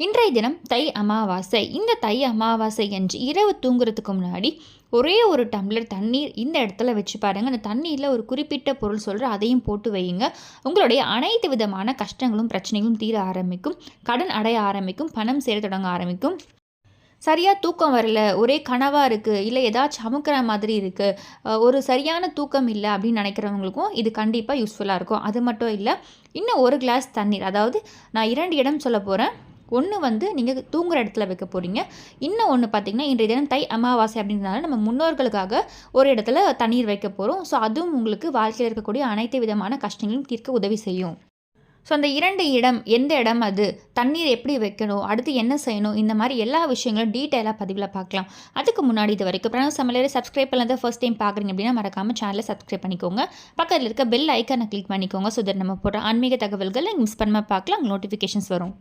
இன்றைய தினம் தை அமாவாசை. இந்த தை அமாவாசை என்று இரவு தூங்குறதுக்கு முன்னாடி ஒரே ஒரு டம்ளர் தண்ணீர் இந்த இடத்துல வச்சு பாருங்கள் அந்த தண்ணீரில் ஒரு குறிப்பிட்ட பொருள் சொல்கிற அதையும் போட்டு வையுங்க. உங்களுடைய அனைத்து விதமான கஷ்டங்களும் பிரச்சனைகளும் தீர ஆரம்பிக்கும். கடன் அடைய ஆரம்பிக்கும். பணம் சேர தொடங்க ஆரம்பிக்கும். சரியாக தூக்கம் வரல. ஒரே கனவாக இருக்குது இல்லை ஏதாச்சும் அமுக்கிற மாதிரி இருக்குது ஒரு சரியான தூக்கம் இல்லை அப்படின்னு நினைக்கிறவங்களுக்கும் இது கண்டிப்பாக யூஸ்ஃபுல்லாக இருக்கும். அது மட்டும் இல்லை இன்னும் ஒரு கிளாஸ் தண்ணீர். அதாவது நான் இரண்டு இடம் சொல்ல போகிறேன் ஒன்று வந்து நீங்கள் தூங்குற இடத்துல வைக்க போகிறீங்க இன்னும் ஒன்று பார்த்தீங்கன்னா இன்றைய தினம் தை அமாவாசை அப்படின்றதுனால நம்ம முன்னோர்களுக்காக ஒரு இடத்துல தண்ணீர் வைக்க போகிறோம் ஸோ அதுவும் உங்களுக்கு வாழ்க்கையில் இருக்கக்கூடிய அனைத்து விதமான கஷ்டங்களும் தீர்க்க உதவி செய்யும். ஸோ அந்த இரண்டு இடம் எந்த இடம் அது? தண்ணீர் எப்படி வைக்கணும்? அடுத்து என்ன செய்யணும்? இந்த மாதிரி எல்லா விஷயங்களும் டீட்டெயிலாக பதிவில் பார்க்கலாம். அதுக்கு முன்னாடி இது வரைக்கும் பிரணவ சமையலே சப்ஸ்கிரைப் பண்ணாத ஃபர்ஸ்ட் டைம் பார்க்குறீங்க அப்படின்னா மறக்காமல் சேனலை சப்ஸ்கிரைப் பண்ணிக்கோங்க. பக்கத்தில் இருக்க பெல் ஐக்கானை கிளிக் பண்ணிக்கோங்க. ஸோ தட் நம்ம போடுற ஆன்மீக தகவல்களை மிஸ் பண்ணாமல் பார்க்கலாம். நோட்டிஃபிகேஷன்ஸ் வரும்.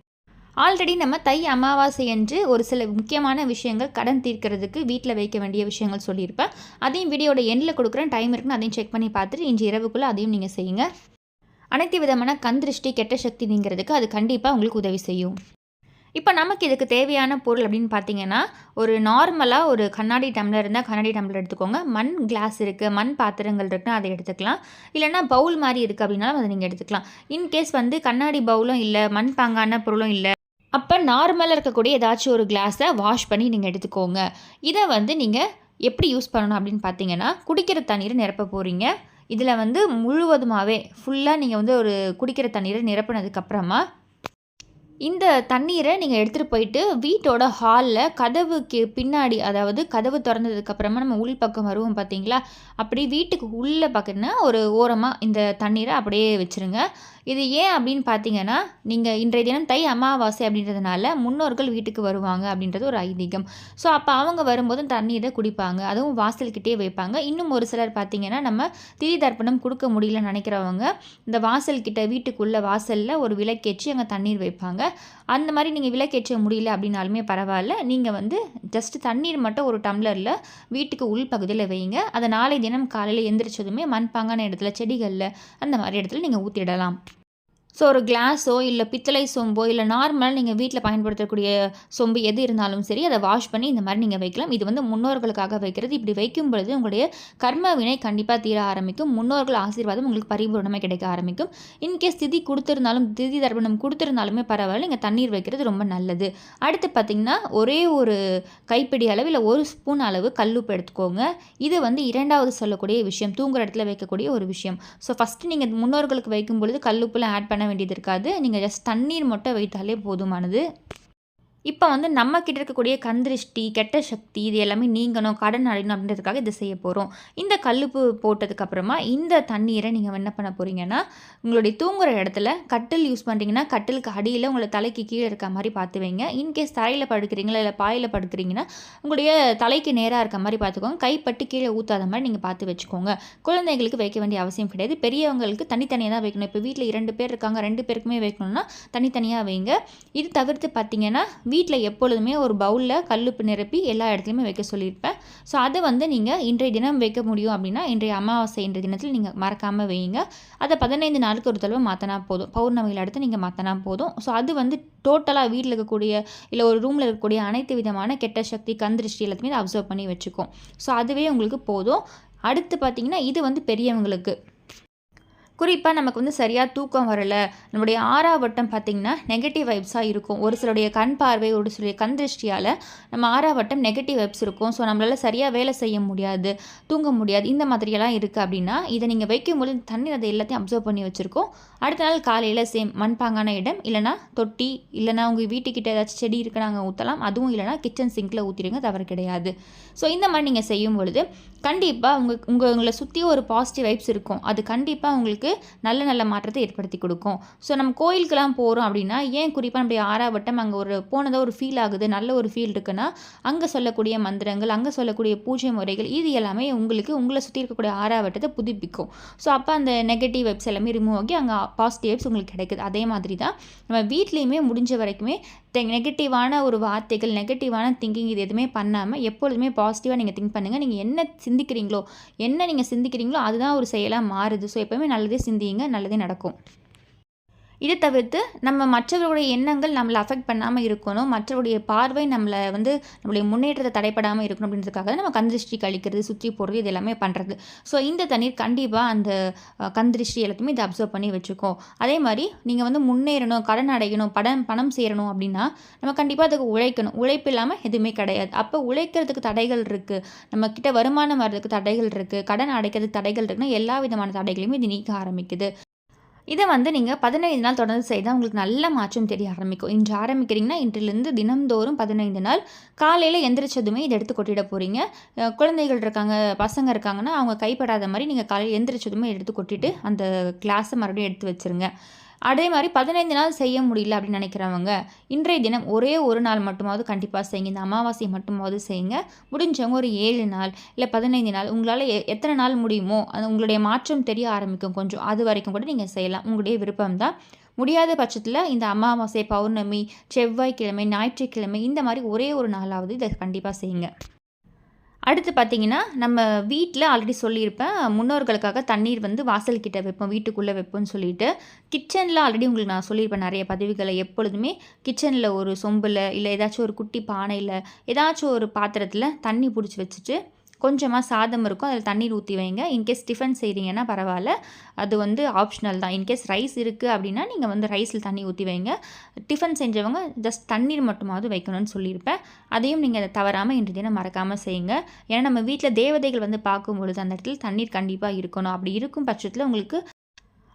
ஆல்ரெடி நம்ம தை அமாவாசை என்று ஒரு சில முக்கியமான விஷயங்கள் கடன் தீர்க்கிறதுக்கு வீட்டில் வைக்க வேண்டிய விஷயங்கள் சொல்லியிருப்பேன். அதையும் வீடியோட எண்டில் கொடுக்குறேன். டைம் இருக்குன்னு அதையும் செக் பண்ணி பார்த்துட்டு இன்று இரவுக்குள்ளே அதையும் நீங்கள் செய்யுங்க. அனைத்து விதமான கந்திருஷ்டி கெட்ட சக்தி நீங்கிறதுக்கு அது கண்டிப்பாக உங்களுக்கு உதவி செய்யும். இப்போ நமக்கு இதுக்கு தேவையான பொருள் அப்படின்னு பார்த்தீங்கன்னா ஒரு நார்மலாக ஒரு கண்ணாடி டம்ளர் இருந்தால் கண்ணாடி டம்ளர் எடுத்துக்கோங்க. மண் கிளாஸ் இருக்குது மண் பாத்திரங்கள் இருக்குன்னா அதை எடுத்துக்கலாம். இல்லைனா பவுல் மாதிரி இருக்குது அப்படின்னாலும் அதை நீங்கள் எடுத்துக்கலாம். இன்கேஸ் வந்து கண்ணாடி பவுலும் இல்லை மண் பாங்கான பொருளும் இல்லை அப்போ நார்மலாக இருக்கக்கூடிய ஏதாச்சும் ஒரு கிளாஸை வாஷ் பண்ணி நீங்கள் எடுத்துக்கோங்க. இதை வந்து நீங்கள் எப்படி யூஸ் பண்ணணும் அப்படின்னு பார்த்தீங்கன்னா குடிக்கிற தண்ணீரை நிரப்ப போகிறீங்க இதில் வந்து முழுவதுமாகவே ஃபுல்லாக நீங்கள் வந்து ஒரு குடிக்கிற தண்ணீரை நிரப்பினதுக்கப்புறமா இந்த தண்ணீரை நீங்கள் எடுத்துகிட்டு போயிட்டு வீட்டோட ஹாலில் கதவுக்கு பின்னாடி அதாவது கதவு திறந்ததுக்கப்புறமா நம்ம உள் பக்கம் வருவோம் பார்த்தீங்களா அப்படி வீட்டுக்கு உள்ளே பக்கம்னா ஒரு ஓரமாக இந்த தண்ணீரை அப்படியே வச்சுருங்க. இது ஏன் அப்படின்னு பார்த்தீங்கன்னா நீங்கள் இன்றைய தினம் தை அமாவாசை அப்படின்றதுனால முன்னோர்கள் வீட்டுக்கு வருவாங்க அப்படின்றது ஒரு ஐதீகம். ஸோ அப்போ அவங்க வரும்போது தண்ணீரை குடிப்பாங்க அதுவும் வாசல்கிட்டே வைப்பாங்க. இன்னும் ஒரு சிலர் பார்த்தீங்கன்னா நம்ம திரி தர்ப்பணம் கொடுக்க முடியலன்னு நினைக்கிறவங்க இந்த வாசல்கிட்ட வீட்டுக்குள்ளே வாசலில் ஒரு விளக்கேற்றி அங்கே தண்ணீர் வைப்பாங்க. அந்த மாதிரி நீங்கள் விளக்கேற்ற முடியல அப்படின்னாலுமே பரவாயில்ல. நீங்கள் வந்து ஜஸ்ட் தண்ணீர் மட்டும் ஒரு டம்ளரில் வீட்டுக்கு உள் பகுதியில் வைங்க. அதை நாளை தினம் காலையில் எந்திரிச்சதுமே மண்பாங்கான இடத்துல செடிகளில் அந்த மாதிரி இடத்துல நீங்கள் ஊற்றிடலாம் ஸோ ஒரு கிளாஸோ இல்லை பித்தளை சொம்போ இல்லை நார்மலாக நீங்கள் வீட்டில் பயன்படுத்தக்கூடிய சொம்பு எது இருந்தாலும் சரி அதை வாஷ் பண்ணி இந்த மாதிரி நீங்கள் வைக்கலாம். இது வந்து முன்னோர்களுக்காக வைக்கிறது. இப்படி வைக்கும் பொழுது உங்களுடைய கர்ம வினை கண்டிப்பாக தீர ஆரம்பிக்கும். முன்னோர்கள் ஆசீர்வாதம் உங்களுக்கு பரிபூர்ணமாக கிடைக்க ஆரம்பிக்கும். இன்கேஸ் திதி கொடுத்துருந்தாலும் திதி தர்ப்பணம் கொடுத்துருந்தாலுமே பரவாயில்ல நீங்கள் தண்ணீர் வைக்கிறது ரொம்ப நல்லது. அடுத்து பார்த்திங்கன்னா ஒரே ஒரு கைப்பிடி அளவு இல்லை ஒரு ஸ்பூன் அளவு கல்லுப்பு எடுத்துக்கோங்க. இது வந்து இரண்டாவது சொல்லக்கூடிய விஷயம். தூங்குற இடத்துல வைக்கக்கூடிய ஒரு விஷயம். ஸோ ஃபஸ்ட்டு நீங்கள் முன்னோர்களுக்கு வைக்கும் பொழுது கல்லுப்புலாம் ஆட் பண்ண பண்ண வேண்டியது இருக்காது. நீங்கள் ஜஸ்ட் தண்ணீர் மட்டும் வைத்தாலே போதுமானது. இப்போ வந்து நம்ம கிட்ட இருக்கக்கூடிய கந்திருஷ்டி கெட்ட சக்தி இது எல்லாமே நீங்கணும் கடன் அடையணும் அப்படின்றதுக்காக இதை செய்ய போகிறோம் இந்த கல்லுப்பு போட்டதுக்கப்புறமா இந்த தண்ணீரை நீங்கள் என்ன பண்ண போகிறீங்கன்னா உங்களுடைய தூங்குற இடத்துல கட்டில் யூஸ் பண்ணுறீங்கன்னா கட்டிலுக்கு அடியில் உங்களை தலைக்கு கீழே இருக்க மாதிரி பார்த்து வைங்க. இன்கேஸ் தரையில் படுக்கிறீங்களா இல்லை பாயில் படுக்கிறீங்கன்னா உங்களுடைய தலைக்கு நேராக இருக்க மாதிரி பார்த்துக்கோங்க. கைப்பட்டு கீழே ஊற்றாத மாதிரி நீங்கள் பார்த்து வச்சுக்கோங்க. குழந்தைகளுக்கு வைக்க வேண்டிய அவசியம் கிடையாது. பெரியவங்களுக்கு தனித்தனியாக தான் வைக்கணும். இப்போ வீட்டில் இரண்டு பேர் இருக்காங்க ரெண்டு பேருக்குமே வைக்கணும்னா தனித்தனியாக வைங்க. இது தவிர்த்து பார்த்தீங்கன்னா வீட்டில் எப்பொழுதுமே ஒரு பவுலில் கல்லுப்பு நிரப்பி எல்லா இடத்துலையுமே வைக்க சொல்லியிருப்பேன். ஸோ அதை வந்து நீங்கள் இன்றைய தினம் வைக்க முடியும் அப்படின்னா இன்றைய அமாவாசை இன்றைய தினத்தில் நீங்கள் மறக்காமல் வைங்க அதை பதினைந்து நாளுக்கு ஒரு தடவை மாற்றினா போதும். பௌர்ணமியில் அடுத்து நீங்கள் மாற்றினா போதும். ஸோ அது வந்து டோட்டலாக வீட்டில் இருக்கக்கூடிய இல்லை ஒரு ரூமில் இருக்கக்கூடிய அனைத்து விதமான கெட்ட சக்தி கந்திருஷ்டி எல்லாத்தையுமே அப்சர்வ் பண்ணி வச்சுக்கும். ஸோ அதுவே உங்களுக்கு போதும். அடுத்து பார்த்திங்கன்னா இது வந்து பெரியவங்களுக்கு. குறிப்பாக நமக்கு வந்து சரியாக தூக்கம் வரலை. நம்முடைய ஆறாவட்டம் பார்த்திங்கன்னா நெகட்டிவ் வைப்ஸாக இருக்கும். ஒரு சிலருடைய கண் பார்வை ஒரு சிலருடைய கண் திருஷ்டியால் நம்ம ஆறாவட்டம் நெகட்டிவ் வைப்ஸ் இருக்கும். ஸோ நம்மளால் சரியாக வேலை செய்ய முடியாது தூங்க முடியாது இந்த மாதிரியெல்லாம் இருக்குது அப்படின்னா இதை நீங்கள் வைக்கும்போது தண்ணீர் அதை எல்லாத்தையும் அப்சர்வ் பண்ணி வச்சுருக்கோம். அடுத்த நாள் காலையில் சேம் மண்பாங்கான இடம் இல்லைனா தொட்டி இல்லைனா உங்கள் வீட்டுக்கிட்ட ஏதாச்சும் செடி இருக்கு நாங்கள் ஊற்றலாம் அதுவும் இல்லைனா கிச்சன் சிங்கில் ஊற்றிடுங்க தவறு கிடையாது. ஸோ இந்த மாதிரி நீங்கள் செய்யும் பொழுது கண்டிப்பாக உங்கள் உங்கள் உங்களை சுற்றி ஒரு பாசிட்டிவ் வைப்ஸ் இருக்கும். அது கண்டிப்பாக உங்களுக்கு நல்ல நல்ல மாற்றத்தை ஏற்படுத்தி கொடுக்கும். ஸோ நம்ம கோயிலுக்கெல்லாம் போகிறோம் அப்படின்னா ஏன் குறிப்பாக நம்முடைய ஆறாவட்டம் அங்கே ஒரு போனதாக ஒரு ஃபீல் ஆகுது நல்ல ஒரு ஃபீல் இருக்குன்னா அங்கே சொல்லக்கூடிய மந்திரங்கள் அங்கே சொல்லக்கூடிய பூஜை முறைகள் இது எல்லாமே உங்களுக்கு உங்களை சுற்றி இருக்கக்கூடிய ஆறாவட்டத்தை புதுப்பிக்கும். ஸோ அப்போ அந்த நெகட்டிவ் வெப்ஸ் எல்லாமே ரிமூவ் ஆகி அங்கே பாசிட்டிவ் வெப்ஸ் உங்களுக்கு கிடைக்குது. அதே மாதிரி தான் நம்ம வீட்லேயுமே முடிஞ்ச வரைக்குமே நெகட்டிவான ஒரு வார்த்தைகள் நெகட்டிவான திங்கிங் இது எதுவுமே பண்ணாமல் எப்பொழுதுமே பாசிட்டிவாக நீங்கள் திங்க் பண்ணுங்கள் நீங்கள் என்ன சிந்திக்கிறீங்களோ என்ன நீங்கள் சிந்திக்கிறீங்களோ அதுதான் ஒரு செயலாக மாறுது. ஸோ எப்போவுமே நல்லதே சிந்திங்க நல்லதே நடக்கும். இதை தவிர்த்து நம்ம மற்றவர்களுடைய எண்ணங்கள் நம்மளை அஃபெக்ட் பண்ணாமல் இருக்கணும். மற்றவருடைய பார்வை நம்மளை வந்து நம்மளுடைய முன்னேற்றத்தை தடைப்படாமல் இருக்கணும் அப்படின்றதுக்காக நம்ம கந்திருஷ்டி கழிக்கிறது சுற்றி போடுறது இது எல்லாமே பண்ணுறது ஸோ இந்த தண்ணீர் கண்டிப்பாக அந்த கந்திருஷ்டி எல்லாத்தையுமே இதை அப்சர்வ் பண்ணி வச்சுக்கோம். அதே மாதிரி நீங்கள் வந்து முன்னேறணும் கடன் அடையணும் படம் பணம் சேரணும் அப்படின்னா நம்ம கண்டிப்பாக அதுக்கு உழைக்கணும். உழைப்பு இல்லாமல் எதுவுமே கிடையாது. அப்போ உழைக்கிறதுக்கு தடைகள் இருக்குது நம்ம கிட்ட வருமானம் வர்றதுக்கு தடைகள் இருக்குது கடன் அடைக்கிறதுக்கு தடைகள் இருக்குன்னா எல்லா விதமான தடைகளையுமே இது நீக்க ஆரம்பிக்குது. இதை வந்து நீங்கள் பதினைந்து நாள் தொடர்ந்து செய்தால் உங்களுக்கு நல்ல மாற்றம் தெரிய ஆரம்பிக்கும். இன்று ஆரம்பிக்கிறீங்கன்னா இன்றிலிருந்து தினம்தோறும் பதினைந்து நாள். காலையில் எந்திரிச்சதுமே இதை எடுத்து கொட்டிட போகிறீங்க குழந்தைகள் இருக்காங்க பசங்க இருக்காங்கன்னா அவங்க கைப்படாத மாதிரி நீங்கள் காலையில் எந்திரிச்சதுமே எடுத்து கொட்டிட்டு அந்த கிளாஸை மறுபடியும் எடுத்து வச்சுருங்க. அதே மாதிரி பதினைந்து நாள் செய்ய முடியல அப்படின்னு நினைக்கிறவங்க இன்றைய தினம் ஒரே ஒரு நாள் மட்டுமாவது கண்டிப்பாக செய்யுங்க. இந்த அமாவாசை மட்டுமாவது செய்யுங்க. முடிஞ்சவங்க ஒரு ஏழு நாள் இல்லை பதினைந்து நாள் உங்களால் எ எத்தனை நாள் முடியுமோ அது உங்களுடைய மாற்றம் தெரிய ஆரம்பிக்கும். கொஞ்சம் அது வரைக்கும் கூட நீங்கள் செய்யலாம். உங்களுடைய விருப்பம் தான். முடியாத பட்சத்தில் இந்த அமாவாசை பௌர்ணமி செவ்வாய்க்கிழமை ஞாயிற்றுக்கிழமை இந்த மாதிரி ஒரே ஒரு நாளாவது இதை கண்டிப்பாக செய்யுங்க. அடுத்து பார்த்தீங்கன்னா நம்ம வீட்டில் ஆல்ரெடி சொல்லியிருப்பேன் முன்னோர்களுக்காக தண்ணீர் வந்து வாசல்கிட்ட வைப்போம் வீட்டுக்குள்ளே வைப்போம்னு சொல்லிட்டு. கிச்சனில் ஆல்ரெடி உங்களுக்கு நான் சொல்லியிருப்பேன் நிறைய பதிவுகளை எப்பொழுதுமே கிச்சனில் ஒரு சொம்பில் இல்லை ஏதாச்சும் ஒரு குட்டி பானையில் ஏதாச்சும் ஒரு பாத்திரத்தில் தண்ணி பிடிச்சி வச்சுட்டு கொஞ்சமாக சாதம் இருக்கும் அதில் தண்ணீர் ஊற்றி வைங்க. இன்கேஸ் டிஃபன் செய்கிறீங்கன்னா பரவாயில்ல. அது வந்து ஆப்ஷனல் தான். இன்கேஸ் ரைஸ் இருக்குது அப்படின்னா நீங்கள் வந்து ரைஸில் தண்ணி ஊற்றி வைங்க. டிஃபன் செஞ்சவங்க ஜஸ்ட் தண்ணீர் மட்டுமாவது வைக்கணும்னு சொல்லியிருப்பேன். அதையும் நீங்கள் தவறாமல் இன்று தினம் மறக்காமல் செய்யுங்க. ஏன்னா நம்ம வீட்டில் தேவதைகள் வந்து பார்க்கும்பொழுது அந்த இடத்துல தண்ணீர் கண்டிப்பாக இருக்கணும். அப்படி இருக்கும் பட்சத்தில் உங்களுக்கு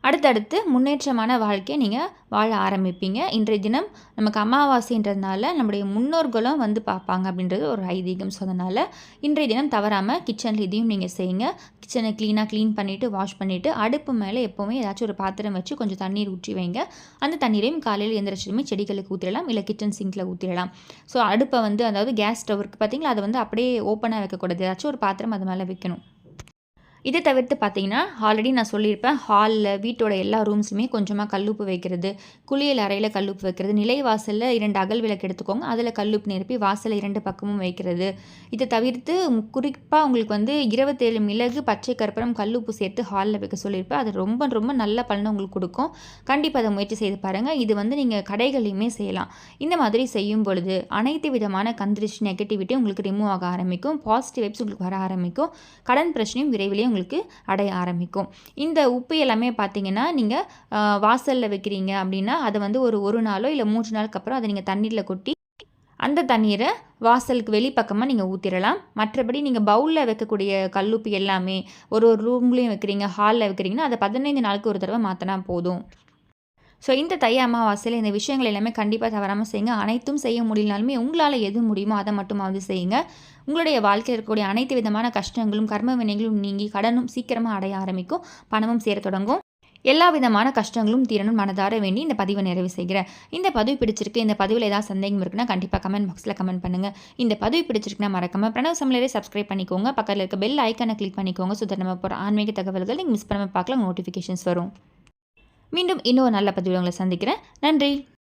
அடுத்தடுத்து முன்னேற்றமான வாழ்க்கையை நீங்கள் வாழ ஆரம்பிப்பீங்க. இன்றைய தினம் நமக்கு அமாவாசைன்றதுனால நம்முடைய முன்னோர்களும் வந்து பார்ப்பாங்க அப்படின்றது ஒரு ஐதீகம் ஸோ அதனால் இன்றைய தினம் தவறாமல் கிச்சனில் இதையும் நீங்கள் செய்யுங்க. கிச்சனை க்ளீனாக க்ளீன் பண்ணிவிட்டு வாஷ் பண்ணிவிட்டு அடுப்பு மேலே எப்போவுமே ஏதாச்சும் ஒரு பாத்திரம் வச்சு கொஞ்சம் தண்ணீர் ஊற்றி வைங்க. அந்த தண்ணீரையும் காலையில் எந்திரிச்சதுமே செடிகளுக்கு ஊற்றிடலாம் இல்லை கிச்சன் சிங்கில் ஊற்றிடலாம் ஸோ அடுப்பை வந்து அதாவது கேஸ் ஸ்டவ்வுக்கு பார்த்தீங்களா அதை வந்து அப்படியே ஓப்பனாக வைக்கக்கூடாது. ஏதாச்சும் ஒரு பாத்திரம் அது மேலே வைக்கணும். இதை தவிர்த்து பார்த்தீங்கன்னா ஆல்ரெடி நான் சொல்லியிருப்பேன் ஹாலில் வீட்டோட எல்லா ரூம்ஸுமே கொஞ்சமாக கல்லுப்பு வைக்கிறது குளியல் அறையில் கல்லுப்பு வைக்கிறது நிலைவாசலில் இரண்டு அகல் விளக்கு எடுத்துக்கோங்க அதில் கல்லுப்பு நிரப்பி வாசலில் இரண்டு பக்கமும் வைக்கிறது. இதை தவிர்த்து குறிப்பாக உங்களுக்கு வந்து இருபத்தேழு மிளகு பச்சை கற்பூரம் கல்லுப்பு சேர்த்து ஹாலில் வைக்க சொல்லியிருப்பேன். அது ரொம்ப ரொம்ப நல்ல பலனை உங்களுக்கு கொடுக்கும். கண்டிப்பாக அதை முயற்சி செய்து பாருங்கள் இது வந்து நீங்கள் கடைகளையுமே செய்யலாம். இந்த மாதிரி செய்யும் பொழுது அனைத்து விதமான கந்திரிஷ் நெகட்டிவிட்டி உங்களுக்கு ரிமூவ் ஆக ஆரம்பிக்கும். பாசிட்டிவ் வைப்ஸ் உங்களுக்கு வர ஆரம்பிக்கும். கடன் பிரச்சனையும் விரைவிலேயே உங்களுக்கு அடைய ஆரம்பிக்கும். இந்த உப்பு எல்லாமே பார்த்தீங்கன்னா நீங்கள் வாசலில் வைக்கிறீங்க அப்படின்னா அதை வந்து ஒரு ஒரு நாளோ இல்லை மூன்று நாளுக்கு அப்புறம் அதை நீங்கள் தண்ணீரில் கொட்டி அந்த தண்ணீரை வாசலுக்கு வெளிப்பக்கமாக நீங்கள் ஊற்றிடலாம் மற்றபடி நீங்கள் பவுலில் வைக்கக்கூடிய கல்லுப்பு எல்லாமே ஒரு ஒரு ரூம்லேயும் வைக்கிறீங்க ஹாலில் வைக்கிறீங்கன்னா அதை பதினைந்து நாளுக்கு ஒரு தடவை மாற்றினா போதும். ஸோ இந்த தை அமாவாசையில் இந்த விஷயங்கள் எல்லாமே கண்டிப்பாக தவறாமல் செய்யுங்க. அனைத்தும் செய்ய முடியலனாலுமே உங்களால் எது முடியுமோ அதை மட்டுமாவது செய்யுங்க. உங்களுடைய வாழ்க்கையில் இருக்கக்கூடிய அனைத்து விதமான கஷ்டங்களும் கர்ம வினைகளும் நீங்கி கடனும் சீக்கிரமாக அடைய ஆரம்பிக்கும். பணமும் சேர தொடங்கும். எல்லா விதமான கஷ்டங்களும் தீரணும் மனதார வேண்டி இந்த பதிவை நிறைவு செய்கிறேன். இந்த பதிவு பிடிச்சிருக்கு இந்த பதிவில் ஏதாவது சந்தேகம் இருக்குன்னா கண்டிப்பாக கமெண்ட் பாக்ஸில் கமெண்ட் பண்ணுங்கள் இந்த பதிவு பிடிச்சிருக்குன்னா மறக்காம பிரணவ சமையலே சப்ஸ்கிரைப் பண்ணிக்கோங்க. பக்கத்தில் இருக்க பெல் ஐக்கானை கிளிக் பண்ணிக்கோங்க. ஸோ நம்ம போகிற ஆன்மீக தகவல்கள் நீங்கள் மிஸ் பண்ணாமல் பார்க்கலாம் நோட்டிஃபிகேஷன்ஸ் வரும். மீண்டும் இன்னொரு நல்ல பதிவு உங்களை சந்திக்கிறேன். நன்றி.